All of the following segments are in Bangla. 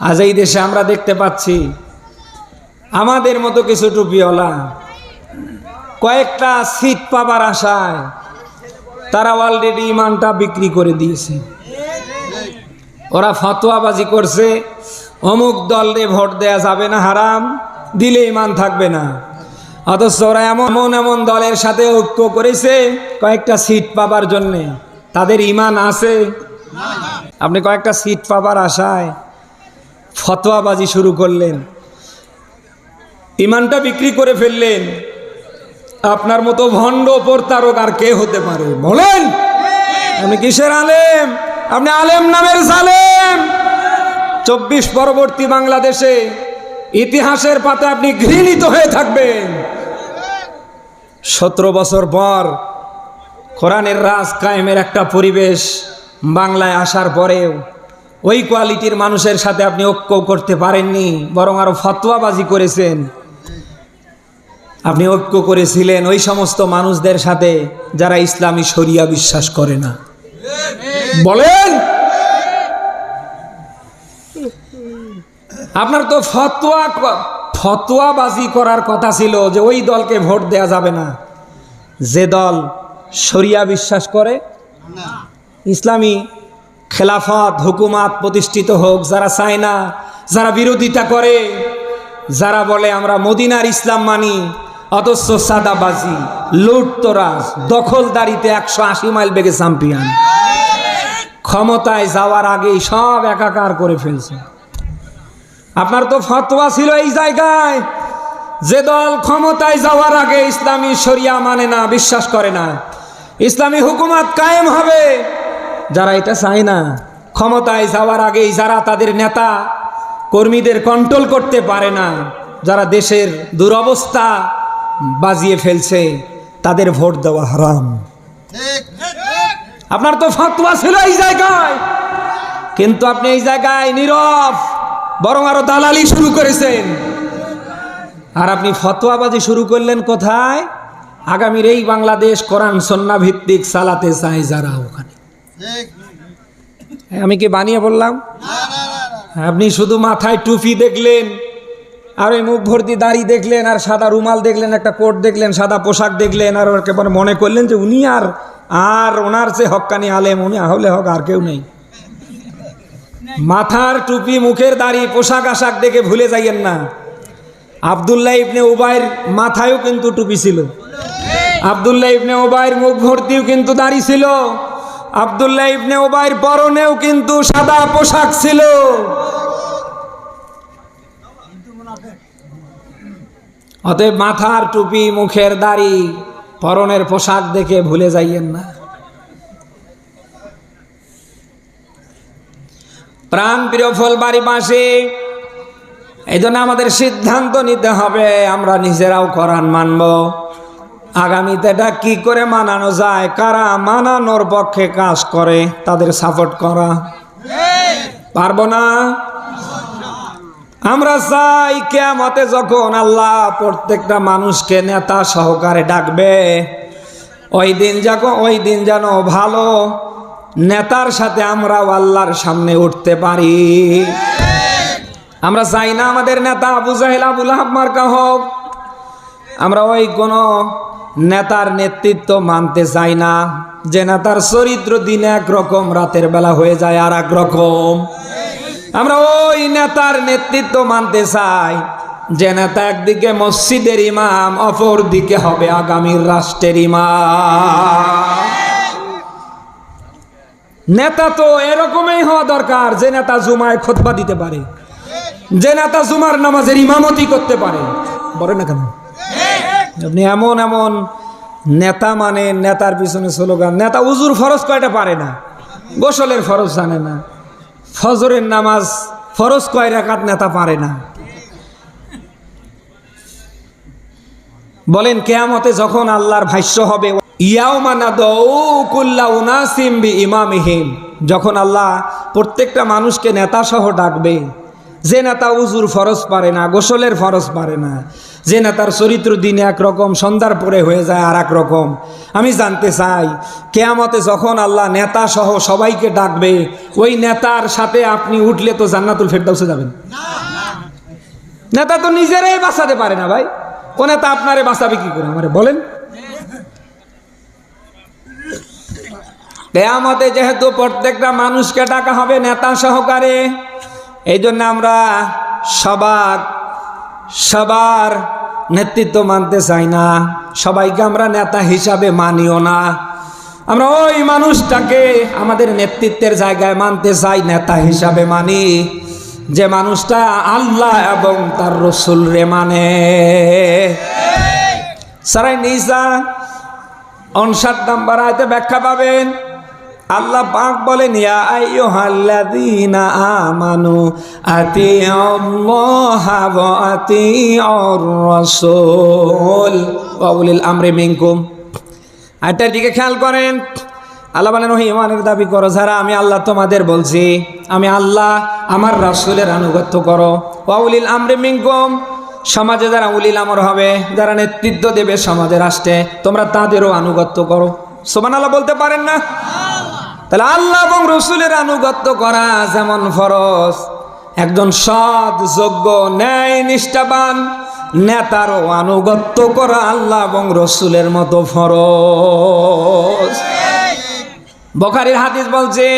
আজ এই দেশে আমরা দেখতে পাচ্ছি আমাদের মতো কিছু টুপিওয়ালা কয়েকটা সিট পাবার আশায় তারা অলরেডি ইমানটা বিক্রি করে দিয়েছে। ওরা ফতোয়াবাজি করছে, অমুক দলে ভোট দেয়া যাবে না, হারাম, দিলে ইমান থাকবে না। অথচ ওরা এমন এমন দলের সাথে ঐক্য করেছে কয়েকটা সিট পাবার জন্যে। তাদের ইমান আছে। আপনি কয়েকটা সিট পাবার আশায় ফতোয়াবাজি শুরু করলেন। ইমানটা বিক্রি করে ফেললেন। আপনার মতো ভণ্ড প্রতারক আর কে হতে পারে? বলেন। আমি কিসের আলেম? আপনি আলেম নামের সালেম চব্বিশ পরবর্তী বাংলাদেশে ইতিহাসের পাতে আপনি ঘৃণিত হয়ে থাকবেন। সতেরো বছর পর কোরআনের রাজ কায়েমের একটা পরিবেশ বাংলায় আসার পরেও ওই কোয়ালিটির মানুষের সাথে আপনি ঐক্য করতে পারেননি, বরং আরও ফতোয়াবাজি করেছেন। আপনি ঐক্য করেছিলেন ওই সমস্ত মানুষদের সাথে যারা ইসলামী শরিয়া বিশ্বাস করে না। বলেন! আপনার তো ফতোয়া, ফতোয়াবাজি করার কথা ছিল যে ওই দলকে ভোট দেয়া যাবে না। যে দল শরিয়া বিশ্বাস করে, ইসলামী খেলাফত, হুকুমাত প্রতিষ্ঠিত হোক, যারা চায় না, যারা বিরোধিতা করে, যারা বলে আমরা মদিনার ইসলাম মানি, অথচ সাদাবাজি, লুটতরাজ, দখলদারিতে একশো আশি মাইল বেগে চ্যাম্পিয়ন। ক্ষমতায় যাওয়ার আগেই সব একাকার করে ফেলছে। আপনার তো ফতোয়া ছিল এই জায়গায়, যে দল ক্ষমতায় যাওয়ার আগে ইসলামী শরিয়া মানে না, বিশ্বাস করে না। ইসলামী হুকুমাত কায়েম হবে। যারা এটা চায় না ক্ষমতায় যাওয়ার আগেই যারা তাদের নেতা কর্মীদের কন্ট্রোল করতে পারে না যারা দেশের দুরবস্থা বাজিয়ে ফেলছে তাদের ভোট দেওয়া হারাম। আপনার তো ফতোয়া ছিল এই জায়গায় কিন্তু আপনি এই জায়গায় নীরব বরং আরও দালালি শুরু করেছেন। আর আপনি ফতোয়াবাজি শুরু করলেন কোথায়? আগামীর এই বাংলাদেশ কোরআন সন্না ভিত্তিক চালাতে চায় যারা ওখানে। আমি কি বানিয়ে বললাম? আপনি শুধু মাথায় টুপি দেখলেন, আর ওই মুখ ভর্তি দাড়ি দেখলেন, আর সাদা রুমাল দেখলেন, একটা কোট দেখলেন, সাদা পোশাক দেখলেন, আর একেবারে মনে করলেন যে উনি আর আর ওনার যে হক্কানি আলেম, উনি হলে হক আর কেউ নেই। মাথার টুপি, মুখের দাড়ি, পোশাক আশাক দেখে ভুলে যাইয়েন না। আবদুল্লাহ ইবনে উবাইর মাথায়ও কিন্তু টুপি ছিল। আবদুল্লাহ ইবনে ওবাইর মুখ ভর্তিও কিন্তু দাড়ি ছিল। আবদুল্লাহ ইবনে ওবাইর পরনেও কিন্তু সাদা পোশাক ছিল। অতএব মাথার টুপি, মুখের দাড়ি, পরনের পোশাক দেখে ভুলে যাইয়েন না। প্রাণ প্রিয় বাসে, এই জন্য আমাদের সিদ্ধান্ত নিতে হবে, আমরা নিজেরাও করান মানব। আগামীতে এটা কি করে মানানো যায়? কারা মানানোর পক্ষে কাজ করে, তাদের সাপোর্ট করা। পারব না? আমরা চাই কেমতে যখন আল্লাহ প্রত্যেকটা মানুষকে নেতা সহকারে ডাকবে, ওই দিন যখন, ওই দিন যেন ভালো নেতার সাথে আমরাও আল্লাহর সামনে উঠতে পারি। আমরা চাই না আমাদের নেতা আবু জাহেল, আবুল আহাব মার্কা হোক। আমরা ওই কোনো নেতার নেতৃত্ব মানতে চাই না। যে নেতার চরিত্র দিনে একরকম রাতের বেলা হয়ে যায় আর এক রকম। আমরা ওই নেতার নেতৃত্ব মানতে চাই। যে নেতা একদিকে মসজিদের ইমাম অপর দিকে হবে আগামীর রাষ্ট্রের ইমাম। নেতা তো এরকমই হওয়া দরকার, যে নেতা জুমায় খোদবা দিতে পারে। যে নেতা জুমার নামাজের ইমামতি করতে পারে। বলে না কেন? আপনি এমন এমন নেতা মানে নেতার পিছনে স্লোগান, নেতা উজুর ফরজ কয়টা পারে না? গোসলের ফরজ জানে না। ফজরের নামাজ ফরজ কয় রাকাত নেতা পারে না? বলেন, কেয়ামতে যখন আল্লাহর ভাষ্য হবে ইমামিহিম যখন আল্লাহ প্রত্যেকটা মানুষকে নেতা সহ ডাকবে, যে নেতা উজুর ফরজ পারে না, গোসলের ফরজ পারে না যে নেতার চরিত্র দিনে একরকম সন্ধ্যার পরে হয়ে যায় আর রকম। আমি জানতে চাই, কেয়ামতে যখন আল্লাহ নেতা সহ সবাইকে ডাকবে, ওই নেতার সাথে আপনি উঠলে তো জান্নাতুল ফেরদাউসে যাবেন। নেতা তো নিজেরাই বাঁচাতে পারে না ভাই। ও নেতা আপনারে বাঁচাবে কি করে? আমারে বলেন। কেয়ামতে যেহেতু প্রত্যেকটা মানুষকে ডাকা হবে নেতা সহকারে এই জন্য আমরা সবার সবার নেতৃত্ব মানতে চাই না। সবাইকে আমরা নেতা হিসাবে মানিও না। আমরা ওই মানুষটাকে আমাদের নেতৃত্বের জায়গায় মানতে চাই, নেতা হিসাবে মানি। যে মানুষটা আল্লাহ এবং তার রসুল রে মানে। সারাই নিসা অনসাট নাম্বার আয়তে ব্যাখ্যা পাবেন। আল্লাহ পাক বলেন, ইয়া আইয়ুহাল্লাযীনা আমানু আতিউল্লাহা ওয়া আতিউর রাসূল ওয়া উলিল দিকে খেয়াল করেন, আল্লাহ বলেন ওই ইমানের দাবি করো, যারা আমি আল্লাহ তোমাদের বলছি, আমি আল্লাহ আমার রাসূলের আনুগত্য করো। ওয়া উলিল আমরি মিনকুম। সমাজে যারা উলিল আমর হবে, যারা নেতৃত্ব দেবে সমাজে রাষ্ট্রে, তোমরা তাদেরও আনুগত্য করো। সোমান আল্লাহ বলতে পারেন না? তাহলে আল্লাহ এবং রসুলের আনুগত্য করা যেমন ফরজ, একজন সৎ, যোগ্য, ন্যায় নিষ্ঠাবান নেতারও আনুগত্য করা আল্লাহ এবং রসুলের মতো ফরজ। বখারির হাদিস বলছে,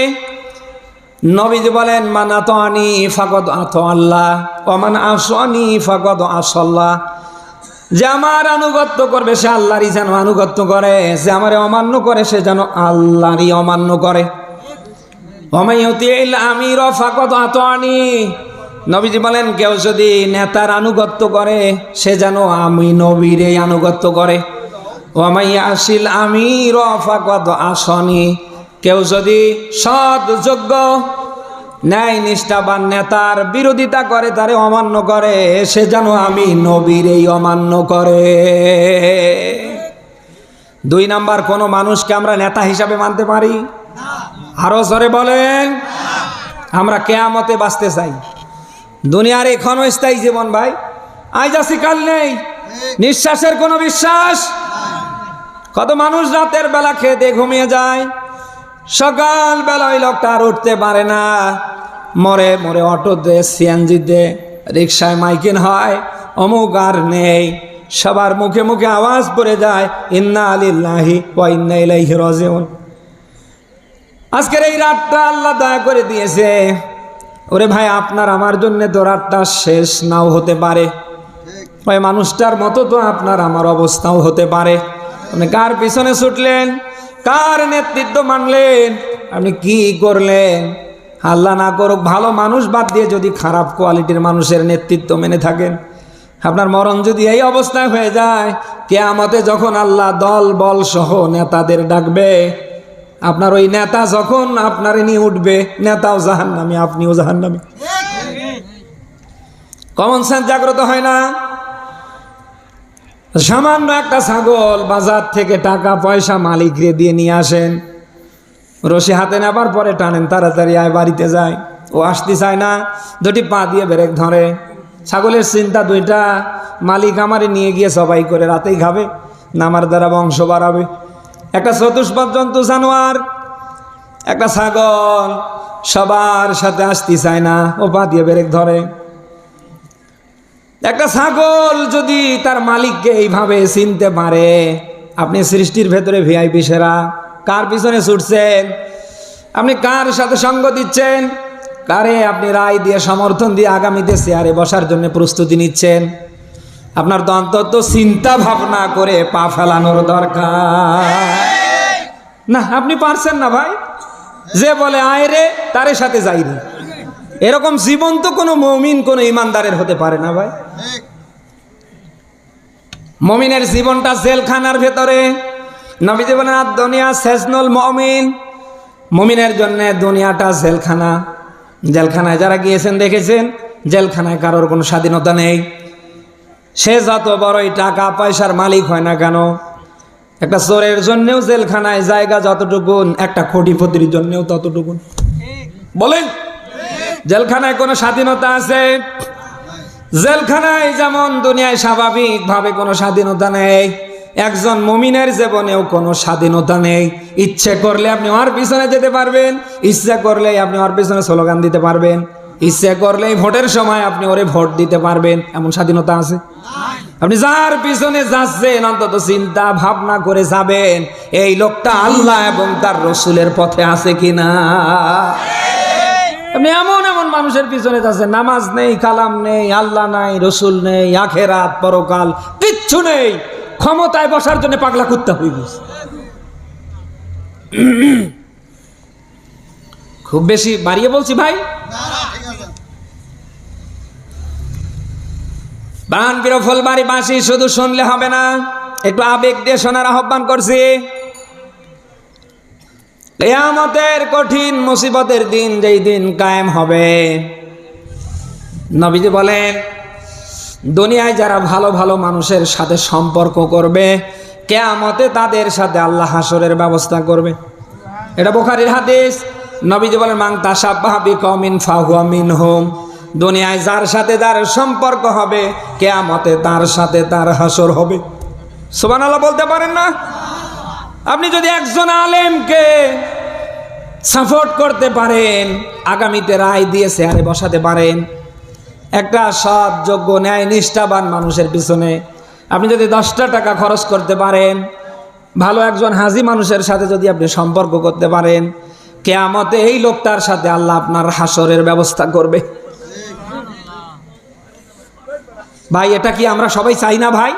নবীজি বলেন, মানা তো আনি ফাগদ আত আল্লাহ অমান আসনি ফাগদ আসল্লাহ যে আমার আনুগত্য করবে, সে আল্লাহরই যেন আনুগত্য করে। যে আমারে অমান্য করে, সে যেন আল্লাহরই অমান্য করে। নবীজি বলেন, কেউ যদি নেতার আনুগত্য করে, সে যেন আমি নবীরে আনুগত্য করে। ওমাই আসিল আমি রফাকত আসনি। কেউ যদি সৎ যোগ্য ন্যায় নিষ্ঠাবান নেতার বিরোধিতা করে, তারে অমান্য করে, সে যেন আমি নবীর এই অমান্য করে। দুই নাম্বার, কোনো মানুষকে আমরা নেতা হিসাবে মানতে পারি? আরও জোরে বলেন। আমরা কেয়ামতে বাঁচতে চাই। দুনিয়ার এই ক্ষণস্থায়ী জীবন, ভাই। আজ আসি কাল নেই। নিঃশ্বাসের কোনো বিশ্বাস? কত মানুষ রাতের বেলা দিয়ে ঘুমিয়ে যায়। সকাল বেলা ওই লোকটা আর উঠতে পারে না। মরে মরে অটোতে সিএনজিতে রিক্সায় মাইকিন হয়, অমুক আর নেই। সবার মুখে মুখে আওয়াজ পড়ে যায়, ইন্না আলিল্লাহি ওয়া ইন্না ইলাইহি রাজিউন। আজকের এই রাতটা আল্লাহ দয়া করে দিয়েছে। ওরে ভাই, আপনার আমার জন্য তো রাতটা শেষ নাও হতে পারে। ওই মানুষটার মতো তো আপনার আমার অবস্থাও হতে পারে। আপনি কার পিছনে ছুটলেন? কার নেতৃত্ব মানলেন? আপনি কি করলেন? আল্লাহ না করুক, ভালো মানুষ বাদ দিয়ে যদি খারাপ কোয়ালিটির মানুষের নেতৃত্ব মেনে থাকেন। আপনার মরণ যদি এই অবস্থায় হয়ে যায় কে কেয়ামতে যখন আল্লাহ দল, বল সহ নেতাদের ডাকবে, আপনার ওই নেতা যখন আপনার নিয়ে উঠবে, নেতাও জাহান্নামি, আপনিও জাহান্নামি। কমন সেন্স জাগ্রত হয় না। সামান্য একটা ছাগল বাজার থেকে টাকা পয়সা মালিকরে দিয়ে নিয়ে আসেন। রশি হাতে নেবার পরে টানেন, তাড়াতাড়ি আয়, বাড়িতে যায়। ও আসতে চায় না, দুটি পা দিয়ে ব্রেক ধরে। ছাগলের চিন্তা দুইটা, মালিক আমারে নিয়ে গিয়ে সবাই করে রাতেই খাবে, নামার দ্বারা বংশ বাড়াবে। একটা চতুষ্পদ জন্তু, জানোয়ার, একটা ছাগল, সবার সাথে আসতে চায় না, ও পা দিয়ে ব্রেক ধরে। একটা ছাগল যদি তার মালিককে এইভাবে চিনতে পারে, আপনি সৃষ্টির ভেতরে ভিআইপি সেরা। কার পিছনে ছুটছেন? আপনি কার সাথে সঙ্গ দিচ্ছেন? কারে আপনি রায় দিয়ে, সমর্থন দিয়ে আগামীতে চেয়ারে বসার জন্য প্রস্তুতি নিচ্ছেন? আপনার তো অন্তত চিন্তা ভাবনা করে পা ফেলানোর দরকার। না, আপনি পারছেন না ভাই। যে বলে, আয় রে তারের সাথে যাই রে। এরকম জীবন তো কোনো মমিন, কোনো ইমানদারের হতে পারে না ভাই। মমিনের জীবনটা জেলখানার ভেতরে নবীজি বলেন, আর দুনিয়া শেষনুল মমিন। মমিনের জন্য দুনিয়াটা জেলখানা। জেলখানায় যারা গিয়েছেন, দেখেছেন, জেলখানায় কারোর কোনো স্বাধীনতা নেই। সে যত বড়ই টাকা পয়সার মালিক হয় না কেন, একটা চোরের জন্যেও জেলখানায় জায়গা যতটুকুন, একটা কোটিপতির জন্যেও ততটুকুন। বলেন, জেলখানায় কোনো স্বাধীনতা আছে? জেলখানায় যেমন দুনিয়ায় স্বাভাবিকভাবে কোনো স্বাধীনতা নেই একজন মমিনের জীবনেও কোনো স্বাধীনতা নেই। ইচ্ছে করলে আপনি ওর পিছনে যেতে পারবেন, ইচ্ছে করলে আপনি ওর পিছনে স্লোগান দিতে পারবেন, ইচ্ছে করলেই ভোটের সময় আপনি ওরে ভোট দিতে পারবেন, এমন স্বাধীনতা আছে? আপনি যার পিছনে যাচ্ছেন, অন্তত চিন্তা ভাবনা করে যাবেন, এই লোকটা আল্লাহ এবং তার রসুলের পথে আছে কিনা? আপনি এমন এমন মানুষের পিছনে যাচ্ছেন, নামাজ নেই, কালাম নেই, আল্লাহ নাই, রসুল নেই, আখেরাত, পরকাল, কিচ্ছু নেই। ক্ষমতায় বসার জন্য পাগলা কুত্তা হয়ে খুব বেশি বাড়িয়ে বলছি ভাই। বান বিরো ফুলবাড়ি বাঁশি শুধু শুনলে হবে না। একটু আবেগ দিয়ে শোনার আহ্বান করছি। কেয়ামতের কঠিন মুসিবতের দিন যেই দিন কায়েম হবে। নবীজি বলেন দুনিয়ায় যারা ভালো ভালো মানুষের সাথে সম্পর্ক করবে, কেয়ামতে তাদের সাথে আল্লাহ হাসরের ব্যবস্থা করবে। এটা বোখারির হাদিস। নবীজি বলেন মাং তাসাব্বাহ বিকমিন ফাহুয়া হোম দুনিয়ায় যার সাথে যার সম্পর্ক হবে, কেয়ামতে তার সাথে তার হাসর হবে। সুবহানাল্লাহ বলতে পারেন না? আপনি যদি একজন আলেমকে সাপোর্ট করতে পারেন, আগামীতে রায় দিয়ে চেয়ারে বসাতে পারেন একটা সৎ যোগ্য ন্যায় নিষ্ঠাবান মানুষের পিছনে আপনি যদি দশটা টাকা খরচ করতে পারেন, ভালো একজন হাজি মানুষের সাথে যদি আপনি সম্পর্ক করতে পারেন, কেয়ামতে এই লোকটার সাথে আল্লাহ আপনার হাসরের ব্যবস্থা করবে। ভাই, এটা কি আমরা সবাই চাই না ভাই?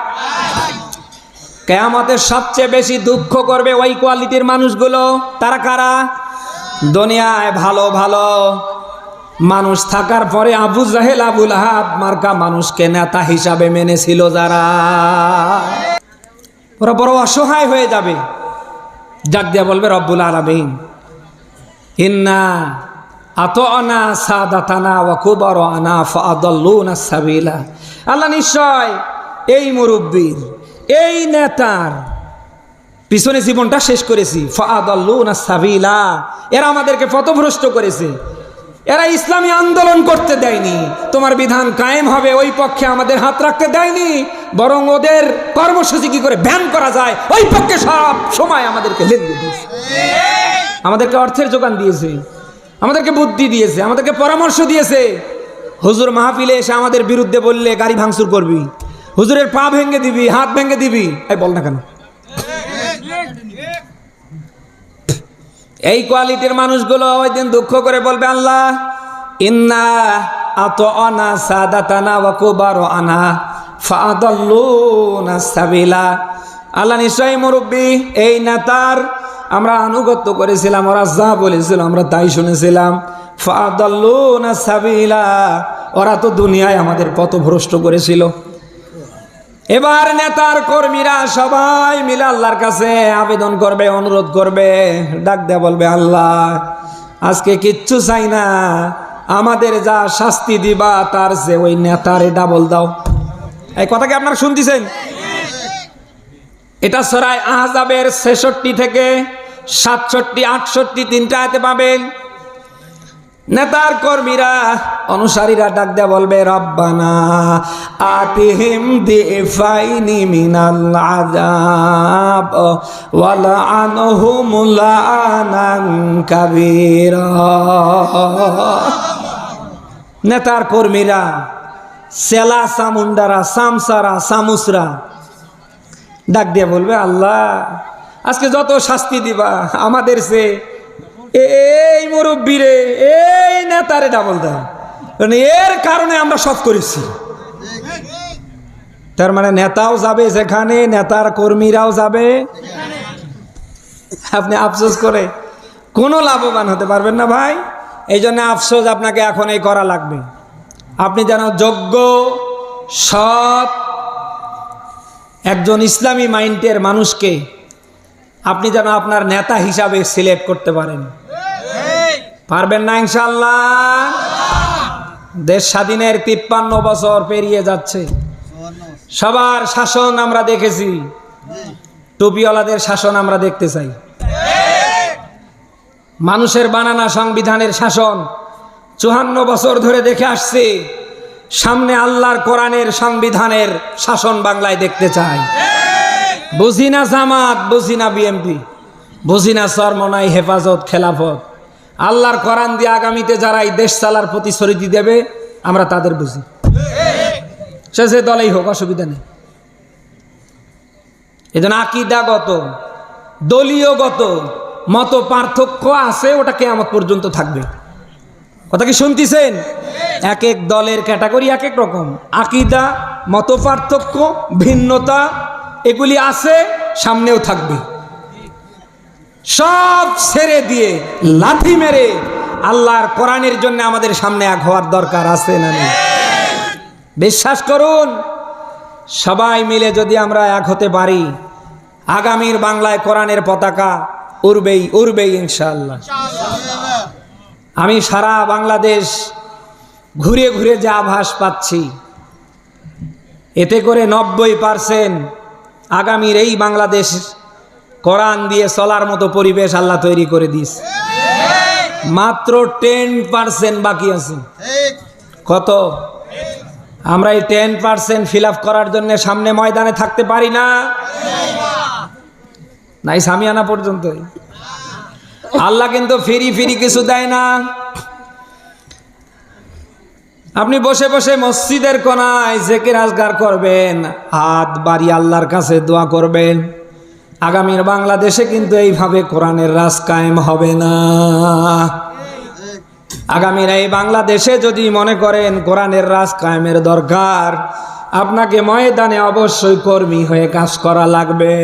কেয়ামতের সবচেয়ে বেশি দুঃখ করবে ওই কোয়ালিটির মানুষগুলো। তারা কারা? দুনিয়ায় ভালো ভালো মানুষ থাকার পরে আবু জাহেল আবুল হাব মার্কা মানুষকে নেতা হিসাবে মেনেছিল যারা। ওরা বড় অসহায় হয়ে যাবে। যাক দিয়া বলবে, রব্বুল আলমিন, ইন্না আত আনা সাদাতানা ওয়া কুবর আনা ফাদাল্লুনা সাবিলা। আল্লাহ নিশ্চয় এই মুরব্বীর, এই নেতার পিছনে জীবনটা শেষ করেছি। ফাদাল্লুনা সাবিলা, এরা আমাদেরকে পথভ্রষ্ট করেছে। এরা ইসলামী আন্দোলন করতে দেয়নি। তোমার বিধান কায়েম হবে, ওই পক্ষে আমাদের হাত রাখতে দেয়নি। বরং ওদের কর্মসূচি কি করে ব্যান করা যায়, ওই পক্ষে সব সময় আমাদেরকে দিয়েছে। আমাদেরকে অর্থের যোগান দিয়েছে, আমাদেরকে বুদ্ধি দিয়েছে, আমাদেরকে পরামর্শ দিয়েছে। হুজুর মাহফিলে এসে আমাদের বিরুদ্ধে বললে, গাড়ি ভাঙচুর করবি। হুজুরের পা ভেঙে দিবি, হাত ভেঙে দিবি। এই বল না কেন? এই কোয়ালিটির মানুষগুলো ওই দিন দুঃখ করে বলবে, আল্লাহ, ইন্না আত অনা সাদাতানা ওয়া কুবার আনা ফাদাল্লুনা সাবিলা। আল্লাহ নিশ্চয়ই মুরব্বী, এই নেতার আমরা আনুগত্য করেছিলাম, ওরা যা বলেছিল আমরা তাই শুনেছিলাম। ফাদাল্লুনা সাবিলা, ওরা তো দুনিয়ায় আমাদের পথভ্রষ্ট করেছিল। এবার নেতার কর্মীরা সবাই মিলে আল্লাহর কাছে আবেদন করবে, অনুরোধ করবে, ডাক দেয়া বলবে, আল্লাহ, আজকে কিচ্ছু চাই না, আমাদের যা শাস্তি দিবা, তার যে ওই নেতারে ডাবল দাও। এই কথা কি আপনারা শুনতেছেন? এটা সরাই আহজাবের ছেষট্টি থেকে সাতষট্টি, আটষট্টি তিনটা আয়তে পাবেন। নেতার কর্মীরা, অনুসারীরা ডাক দেয়া বলবে, রব্বানা আতিহিম দিফাইনি মিনাল আযাব ওয়ালা আনহুম লানান কাবীরা। নেতার কর্মীরা, সেলা সামুন্ডারা, সামসারা, সামুসরা, ডাক দিয়ে বলবে, আল্লাহ, আজকে যত শাস্তি দিবা, আমাদের সে এই মুরব্বী রে, এই নেতারে ডাবল কারণ এর কারণে আমরা সব করেছি। তার মানে নেতাও যাবে যেখানে, নেতার কর্মীরাও যাবে। আপনি আফসোস করে কোনো লাভবান হতে পারবেন না ভাই। এই জন্য আফসোস আপনাকে এখন এই করা লাগবে। আপনি যেন যোগ্য, সৎ একজন ইসলামী মাইন্ডের মানুষকে আপনি যেন আপনার নেতা হিসাবে সিলেক্ট করতে পারেন। পারবেন না ইনশাল্লাহ দেশ স্বাধীনের তিপ্পান্ন বছর পেরিয়ে যাচ্ছে। সবার শাসন আমরা দেখেছি। টুপিওয়ালাদের শাসন আমরা দেখতে চাই। মানুষের বানানা সংবিধানের শাসন চুহান্ন বছর ধরে দেখে আসছে। সামনে আল্লাহর কোরআনের সংবিধানের শাসন বাংলায় দেখতে চাই। বুঝি না জামাত, বুঝি না বিএমপি বুঝি না সরমনাই হেফাজত, খেলাফত। আল্লাহর কোরআন দিয়ে আগামীতে যারা এই দেশ চালার প্রতিশ্রুতি দেবে, আমরা তাদের বুঝি। সে যে দলেই হোক, অসুবিধা নেই। এজন্য আকিদাগত, দলীয়গত মত পার্থক্য আছে, ওটা কেয়ামত পর্যন্ত থাকবে। কথা কি শুনতেছেন? এক এক দলের ক্যাটাগরি এক এক রকম। আকিদা, মত পার্থক্য, ভিন্নতা, এগুলি আছে, সামনেও থাকবে। সব ছেড়ে দিয়ে লাথি মেরে আল্লাহর কোরআনের জন্য আমাদের সামনে এক হওয়ার দরকার আছে না বিশ্বাস করুন, সবাই মিলে যদি আমরা এক হতে পারি, আগামীর বাংলায় কোরআনের পতাকা উড়বেই উড়বেই ইনশাল্লাহ আমি সারা বাংলাদেশ ঘুরে ঘুরে যে আভাস পাচ্ছি, এতে করে নব্বই পার্সেন্ট আগামীর এই বাংলাদেশ কোরআন দিয়ে চলার মতো পরিবেশ আল্লাহ তৈরি করে দিস মাত্র টেন পার্সেন্ট বাকি আছে। কত? আমরা এই টেন পার্সেন্ট ফিল করার জন্য সামনে ময়দানে থাকতে পারি না। নাই সামিয়ানা পর্যন্ত আল্লাহ কিন্তু ফিরি ফিরি কিছু দেয় না। আপনি বসে বসে মসজিদের কোনায় জেকে রাজগার করবেন, হাত বাড়ি আল্লাহর কাছে দোয়া করবেন। আগামীর বাংলাদেশে কিন্তু এইভাবে কোরআনের রাজ কায়েম হবে না। আগামীর এই বাংলাদেশে যদি মনে করেন কোরআনের রাজ কায়েমের দরকার, আপনাকে ময়দানে অবশ্যই কর্মী হয়ে কাজ করা লাগবে।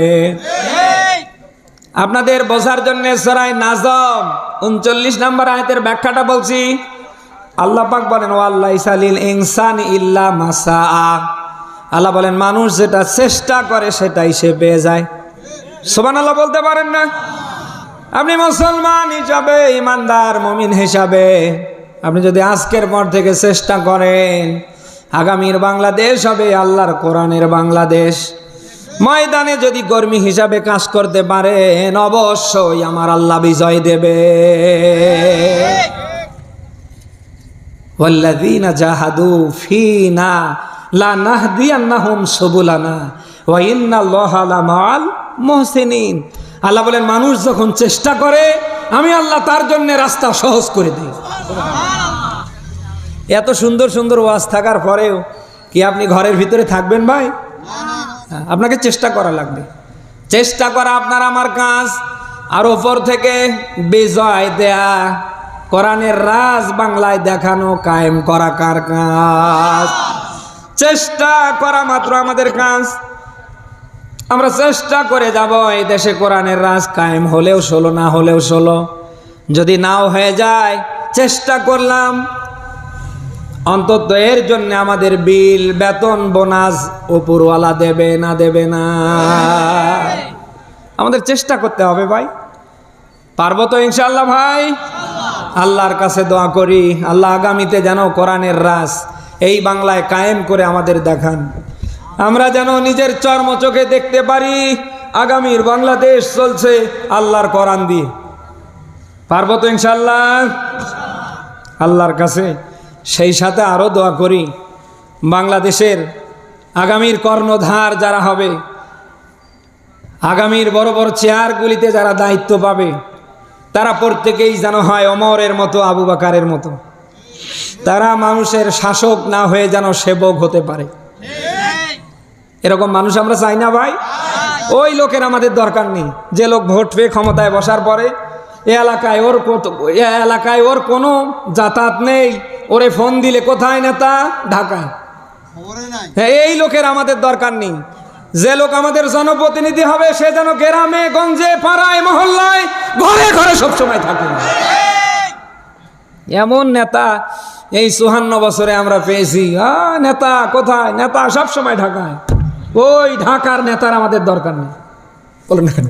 আপনাদের বোঝার জন্য সরাই নাজম উনচল্লিশ নম্বর আয়তের ব্যাখ্যাটা বলছি। আল্লাহ পাক বলেন ও আল্লাহ ইসালিল ইনসান ইল্লা মাসা আল্লাহ বলেন, মানুষ যেটা চেষ্টা করে সেটাই সে পেয়ে যায়। সোবান আল্লাহ বলতে পারেন না আপনি মুসলমান হিসাবে ইমানদার মমিন হিসাবে আপনি যদি আজকের পর থেকে চেষ্টা করেন আগামীর বাংলাদেশ হবে আল্লাহর কোরআনের বাংলাদেশ ময়দানে যদি কর্মী হিসাবে কাজ করতে পারেন অবশ্যই আমার আল্লাহ বিজয় দেবে والذين جاهدوا فينا لنهدينهم سبلنا وإن الله لمع মহসেনিন। আল্লাহ বলেন মানুষ যখন চেষ্টা করে আমি আল্লাহ তার জন্য রাস্তা সহজ করে দিই। এত সুন্দর সুন্দর ওয়াজ থাকার পরেও কি আপনি ঘরের ভিতরে থাকবেন ভাই? আপনাকে চেষ্টা করা লাগবে। চেষ্টা করা আপনার আমার কাজ। আর ওপর থেকে বিজয় দেয়া কোরআনের রাজ বাংলায় দেখানো কায়েম করা কার কাজ? চেষ্টা করা মাত্র আমাদের কাজ। আমরা চেষ্টা করে যাব এই দেশে কোরআনের রাজ কায়েম, হলেও ষোলো, না হলেও ষোলো। যদি নাও হয়ে যায়, চেষ্টা করলাম। অন্তত এর জন্য আমাদের বিল, বেতন, বোনাস উপরওয়ালা দেবে না দেবে না। আমাদের চেষ্টা করতে হবে ভাই। পারব তো ইনশাল্লাহ ভাই? আল্লাহর কাছে দোয়া করি, আল্লাহ আগামীতে যেন কোরআনের রাস এই বাংলায় কায়েম করে আমাদের দেখান। আমরা যেন নিজের চর্ম চোখে দেখতে পারি। আগামীর বাংলাদেশ চলছে আল্লাহর কোরআন দিয়ে। পারব তো ইনশাল্লাহ আল্লাহর কাছে সেই সাথে আরও দোয়া করি। বাংলাদেশের আগামীর কর্ণধার যারা হবে, আগামীর বড় বড় চেয়ারগুলিতে যারা দায়িত্ব পাবে, তারা প্রত্যেকেই যেন হয় অমরের মতো, আবু বাকারের মতো। তারা মানুষের শাসক না হয়ে যেন সেবক হতে পারে। এরকম মানুষ আমরা চাই না ভাই? ওই লোকের আমাদের দরকার নেই। যে লোক ভোট পেয়ে ক্ষমতায় বসার পরে এ এলাকায় ওর কত এ এলাকায় ওর কোনো যাতায়াত নেই। ওরে ফোন দিলে কোথায় নেতা? ঢাকায় হ্যাঁ এই লোকের আমাদের দরকার নেই। যে লোক আমাদের জনপ্রতিনিধি হবে সে যেন গ্রামে গঞ্জে পাড়ায় মহল্লায় ঘরে ঘরে সবসময় থাকে। এমন নেতা এই চুহান্ন বছরে আমরা পেয়েছি। আ নেতা কোথায়? নেতা সব সময় ঢাকায়। ওই ঢাকার নেতার আমাদের দরকার নেই। বলেন না কেন?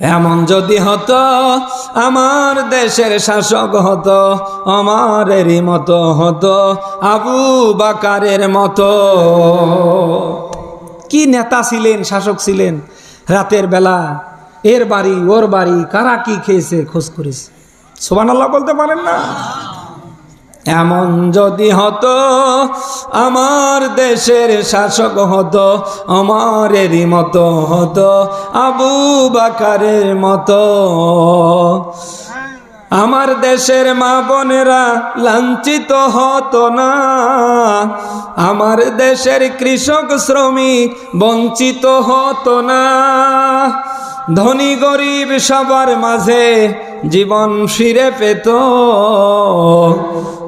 এমন যদি হতো, আমার দেশের শাসক হতো, আমারেরই মতো হতো, আবু বাকারের মতো। কি নেতা ছিলেন, শাসক ছিলেন? রাতের বেলা, এর বাড়ি, ওর বাড়ি, কারা কি খেয়েছে, খোঁজ করেছে? সোবান আল্লাহ বলতে পারেন না। এমন যদি হতো, আমার দেশের শাসক হতো, আমারেরই মতো হতো, আবু বাকারের মতো। আমার দেশের মা বোনেরা লাঞ্ছিত হতো না। আমার দেশের কৃষক শ্রমিক বঞ্চিত হতো না। ধনী গরিব সবার মাঝে জীবন ফিরে পেত।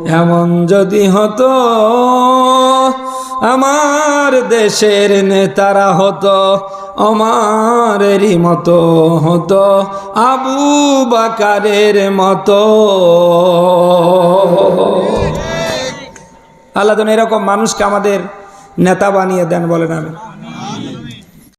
এমন যদি হতো, আমার দেশের নেতারা হতো, আমারেরই মতো হতো, আবু বাকারের মতো। আল্লাহ এরকম মানুষকে আমাদের নেতা বানিয়ে দেন বলেন আমি।